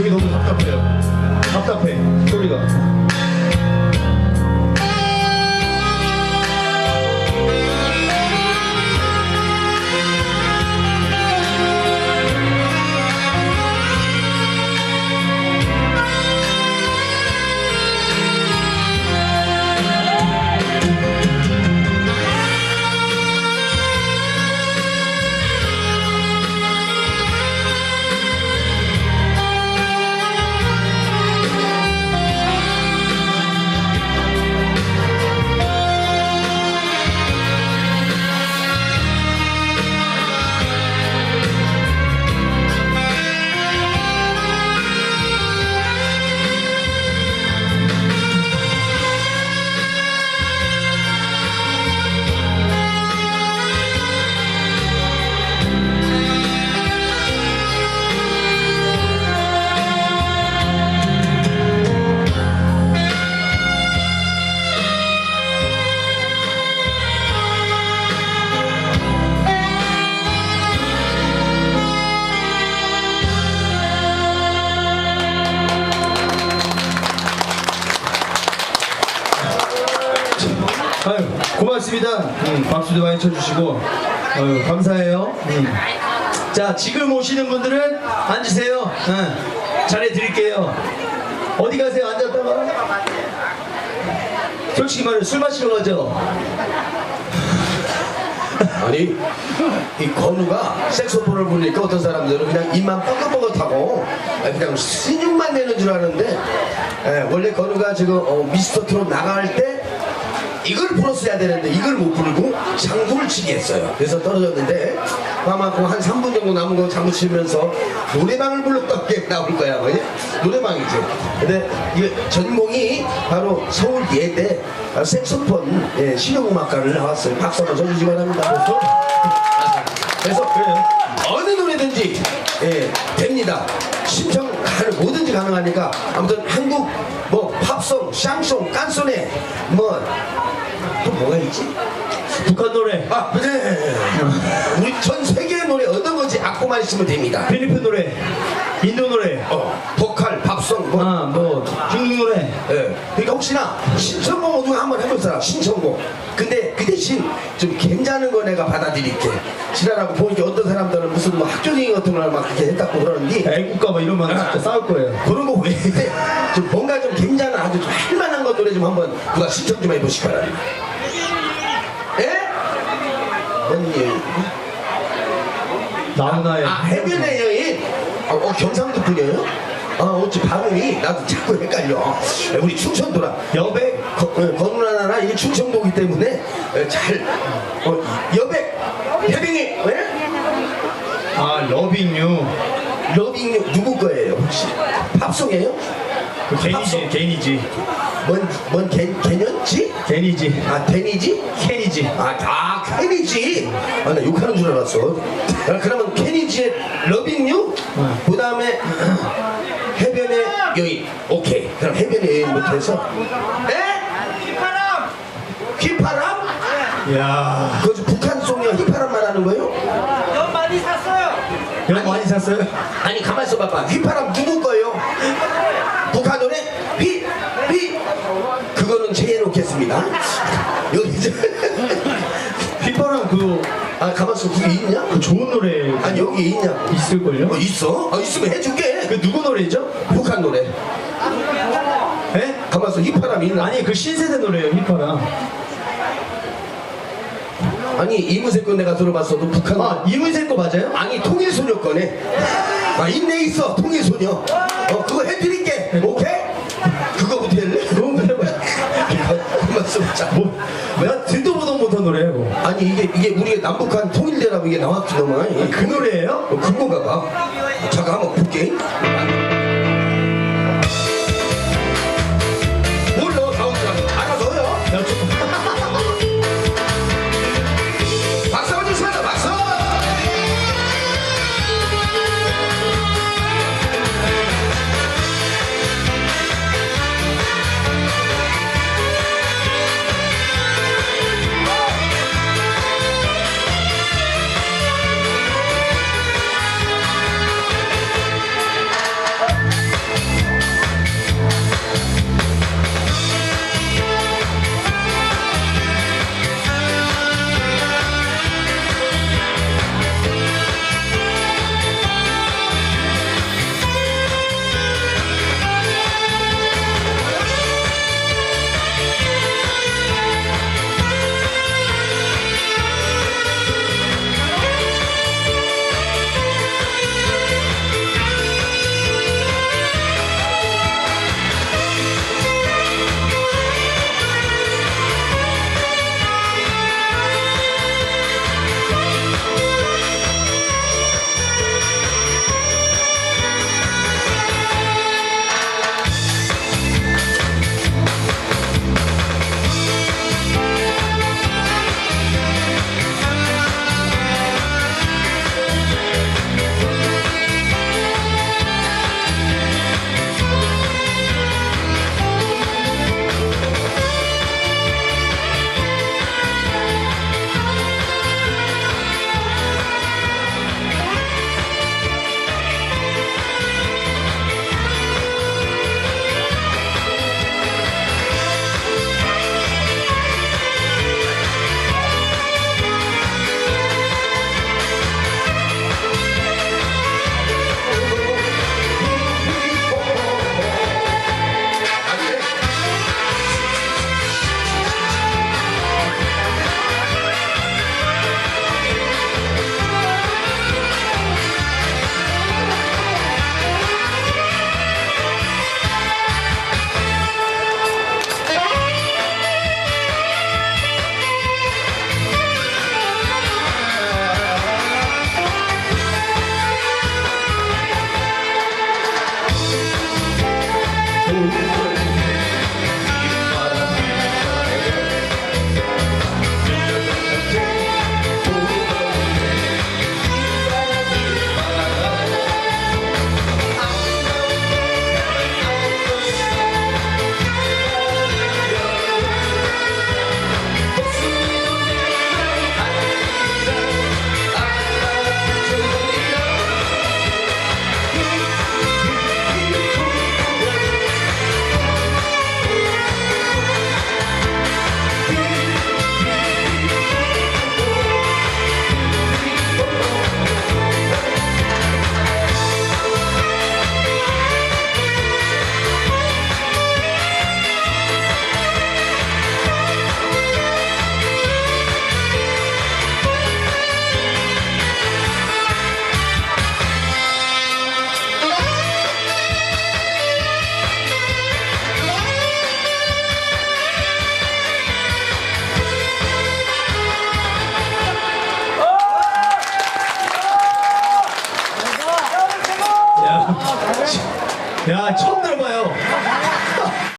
이게 너무 답답해요. 답답해, 소리가. 음, 박수도 많이 쳐주시고, 아유, 감사해요. 음. 자, 지금 오시는 분들은 앉으세요. 응, 잘해 드릴게요. 어디 가세요? 앉았다가? 솔직히 말해, 술 마시러 가죠? 아니 이 건우가 색소폰을 부르니까 어떤 사람들은 그냥 입만 뻐긋뻐긋하고 그냥 신용만 내는 줄 아는데 예, 원래 건우가 지금 어, 미스터 트롯 나갈 때 이걸 불었어야 되는데 이걸 못 부르고 장구를 치게 했어요. 그래서 떨어졌는데 아마 그한 3분 정도 남은 거 장구 치면서 노래방을 불렀던 게 나올 거야. 뭐지? 노래방이지. 근데 이 전공이 바로 서울 예대. 아, 색소폰 예, 실용음악과를 나왔어요. 박수 한번 쳐주시기 바랍니다. 그래서 어느 노래든지 예, 됩니다. 신청 하는 뭐든지 가능하니까 아무튼 한국 뭐 팝송, 샹송, 깐소네 뭐또 뭐가 있지? 북한 노래, 아, 네. 우리 전 세계의 노래 어떤 건지 악보만 있으면 됩니다. 필리핀 노래, 인도 노래, 어, 팝송 뭐 아, 뭐, 노래. 예. 그러니까 혹시나 신청곡 누가 한번 해볼 사람 신청곡 근데 그 대신 좀 괜찮은 거 내가 받아들일게 지랄하고 보니까 어떤 사람들은 무슨 뭐 학교쟁이 같은 걸막 그렇게 했다고 그러는데 애국가 뭐 이러면 진짜 싸울 거예요. 그런 거 외에 좀 뭔가 좀 괜찮은 아주 좀 할만한 거 노래 좀 한번 누가 신청 좀 해보시기 바랍니다 예? 뭔 여인? 나훈아의. 아 해변의 여인? 어, 어 경상도 분이에요? 아 어찌 발음이 나도 자꾸 헷갈려 우리 충청도라 여백 거, 어, 건우나나 이게 충청도기 때문에 어, 잘 어, 여백 해빙이 예? 아, 러빙 유. 러빙 누구 거예요 혹시 팝송이에요? 그 개니지, 개니지. 뭔, 뭔 개, 개년지? 개니지. 아 데니지? 케니지. 아, 아 케니지? 아, 나 욕하는 줄 알았어. 아, 그러면 케니지의 러빙 유? 그 다음에 여인. 오케이. 그럼 해변의 여인부터 해서. 에? 휘파람! 휘파람? 이야. 그거 좀 북한 송이야 휘파람 말하는 거예요? 넌 많이 샀어요. 그럼 많이 샀어요? 아니 가만 있어 봐봐. 휘파람 누구 거예요? 북한 노래? 휘, 휘. 그거는 제해놓겠습니다. 여기 이제. 휘파람 그, 아 가만 있어. 그게 있냐? 그 좋은 노래 아니 여기 있냐고. 있을걸요? 어, 있어? 아, 있으면 해줄게. 그 누구 노래죠? 북한 노래. 예? 가만있어, 있나? 아니 그 신세대 노래예요 휘파람 아니, 이문세 건 내가 들어봤어도 북한. 아 이문세 거 맞아요? 아니, 통일소녀 거네. 아, 있네, 있어. 통일소녀. 어, 그거 해드릴게. 오케이? 그거부터 할래? 그거 해봐 가만있어. 뭐내 아니, 이게, 이게 우리 남북한 통일되라고 이게 나왔지, 너만. 그 노래예요? 어, 그건가 봐. 잠깐 한번 볼게. 아,